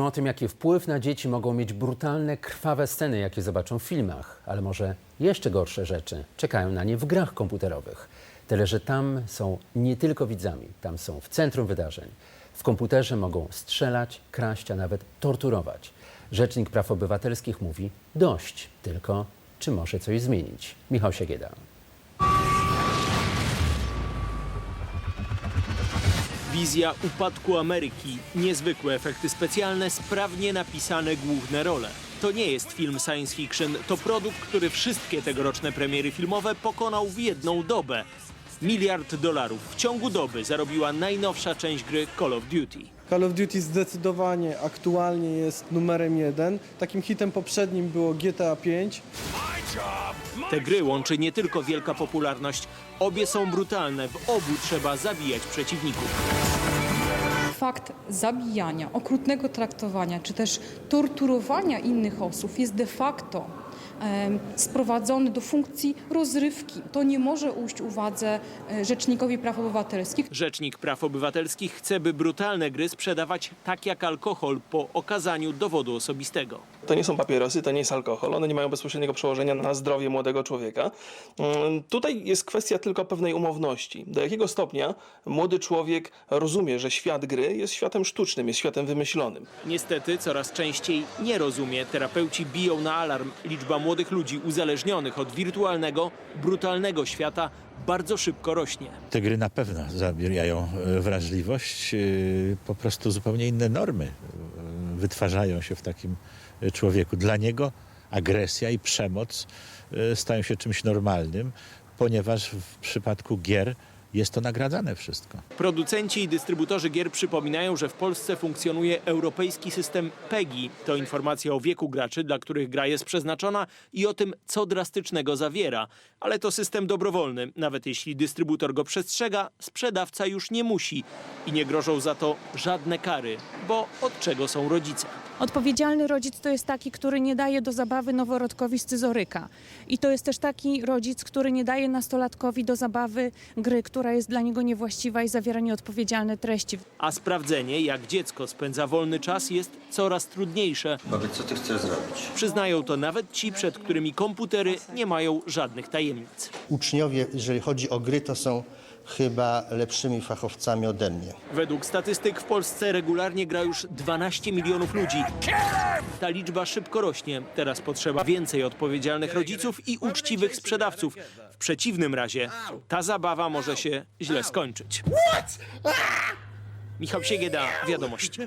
O tym, jaki wpływ na dzieci mogą mieć brutalne, krwawe sceny, jakie zobaczą w filmach, ale może jeszcze gorsze rzeczy czekają na nie w grach komputerowych. Tyle, że tam są nie tylko widzami, tam są w centrum wydarzeń. W komputerze mogą strzelać, kraść, a nawet torturować. Rzecznik Praw Obywatelskich mówi dość, tylko czy może coś zmienić? Michał Siegieda. Wizja upadku Ameryki, niezwykłe efekty specjalne, sprawnie napisane główne role. To nie jest film science fiction, to produkt, który wszystkie tegoroczne premiery filmowe pokonał w jedną dobę. Miliard dolarów w ciągu doby zarobiła najnowsza część gry Call of Duty. Call of Duty zdecydowanie aktualnie jest numerem jeden. Takim hitem poprzednim było GTA V. Te gry łączy nie tylko wielka popularność, obie są brutalne, w obu trzeba zabijać przeciwników. Fakt zabijania, okrutnego traktowania czy też torturowania innych osób jest de facto sprowadzony do funkcji rozrywki. To nie może ujść uwadze e, Rzecznikowi Praw Obywatelskich. Rzecznik Praw Obywatelskich chce, by brutalne gry sprzedawać tak jak alkohol po okazaniu dowodu osobistego. To nie są papierosy, to nie jest alkohol, one nie mają bezpośredniego przełożenia na zdrowie młodego człowieka. Mm, Tutaj jest kwestia tylko pewnej umowności. Do jakiego stopnia młody człowiek rozumie, że świat gry jest światem sztucznym, jest światem wymyślonym. Niestety coraz częściej nie rozumie. Terapeuci biją na alarm. Liczba młodych ludzi uzależnionych od wirtualnego, brutalnego świata bardzo szybko rośnie. Te gry na pewno zabierają e, wrażliwość, e, po prostu zupełnie inne normy e, wytwarzają się w takim człowieku. Dla niego agresja i przemoc stają się czymś normalnym, ponieważ w przypadku gier jest to nagradzane wszystko. Producenci i dystrybutorzy gier przypominają, że w Polsce funkcjonuje europejski system PEGI. To informacja o wieku graczy, dla których gra jest przeznaczona i o tym, co drastycznego zawiera. Ale to system dobrowolny. Nawet jeśli dystrybutor go przestrzega, sprzedawca już nie musi. I nie grożą za to żadne kary, bo od czego są rodzice. Odpowiedzialny rodzic to jest taki, który nie daje do zabawy noworodkowi scyzoryka. I to jest też taki rodzic, który nie daje nastolatkowi do zabawy gry, która jest dla niego niewłaściwa i zawiera nieodpowiedzialne treści. A sprawdzenie, jak dziecko spędza wolny czas, jest coraz trudniejsze. Powiedz, co ty chcesz zrobić? Przyznają to nawet ci, przed którymi komputery nie mają żadnych tajemnic. Uczniowie, jeżeli chodzi o gry, to są chyba lepszymi fachowcami ode mnie. Według statystyk w Polsce regularnie gra już 12 milionów ludzi. Ta liczba szybko rośnie. Teraz potrzeba więcej odpowiedzialnych rodziców i uczciwych sprzedawców. W przeciwnym razie ta zabawa może się źle skończyć. Michał Siegieda, Wiadomości.